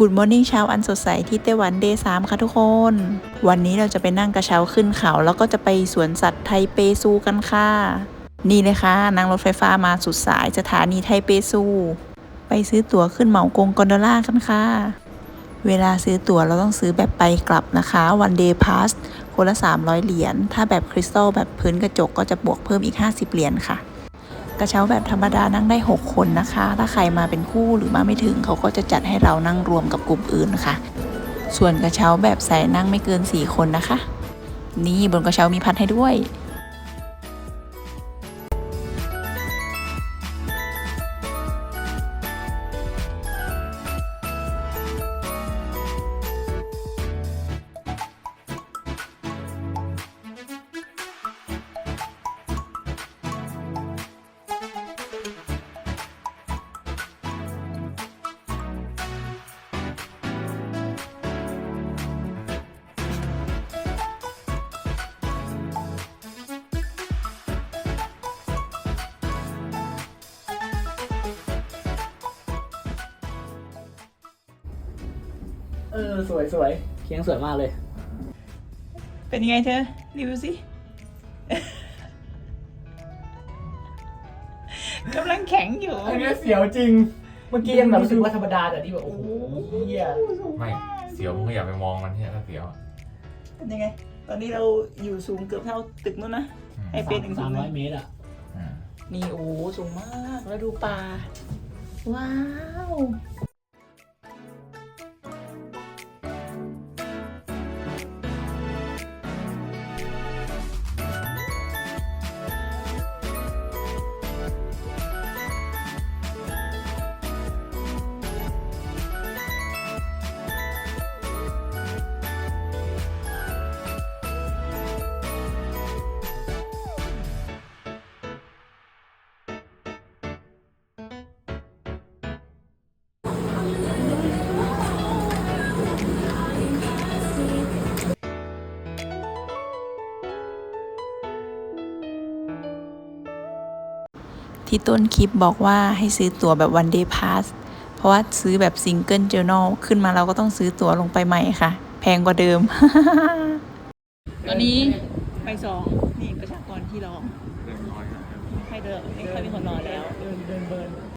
Good Morning เช้าอันสดใสที่ไต้หวันเดย์สามค่ะทุกคน วันนี้เราจะไปนั่งกระเช้าขึ้นเขา แล้วก็จะไปสวนสัตว์ไทเปซูกันค่ะ นี่เลยค่ะนั่งรถไฟฟ้ามาสุดสายสถานีไทเปซู ไปซื้อตั๋วขึ้นเหมากงกอนโดล่ากันค่ะ เวลาซื้อตั๋วเราต้องซื้อแบบไปกลับนะคะวันเดย์พาสคนละ 300 เหรียญถ้าแบบคริสตัลแบบพื้นกระจกก็จะบวกเพิ่มอีก 50 เหรียญค่ะ กระเช้าแบบธรรมดานั่งได้ 6 คนนะคะ ถ้าใครมาเป็นคู่หรือมาไม่ถึงเขาก็จะจัดให้เรานั่งรวมกับกลุ่มอื่นนะคะ ส่วนกระเช้าแบบใส่นั่งไม่เกิน 4 คนนะคะ นี่บนกระเช้ามีพัดให้ด้วย เออสวยสวยเคียงสวยมากเลย เป็นยังไงเธอรีวิวสิกำลังแข็งอยู่อันนี้เสียวจริง เมื่อกี้ยังแบบรู้สึกว่าธรรมดาแต่ที่แบบโอ้โหเฮียไม่เสียวมึงก็อย่าไปมองมันเนี่ยถ้าเสียวอะเป็นยังไง ตอนนี้เราอยู่สูงเกือบเท่าตึกนู้นนะ อืมไอเป็นถึงสาสูมงร้เลอยยเมตรอะ อืมนี่โอ้โหสูงมากแล้วดูปลาว้าว ที่ต้นคลิปบอกว่าให้ซื้อตั๋วแบบวันเดย์พาสเพราะว่าซื้อแบบซิงเกิลเจอ r n a l ขึ้นมาเราก็ต้องซื้อตั๋วลงไปใหม่ค่ะ แพงกว่าเดิม ตอนนี้ไปสองนี่ประชากรที่รอใครเดินไม่ค่อยมีคนรอแล้ว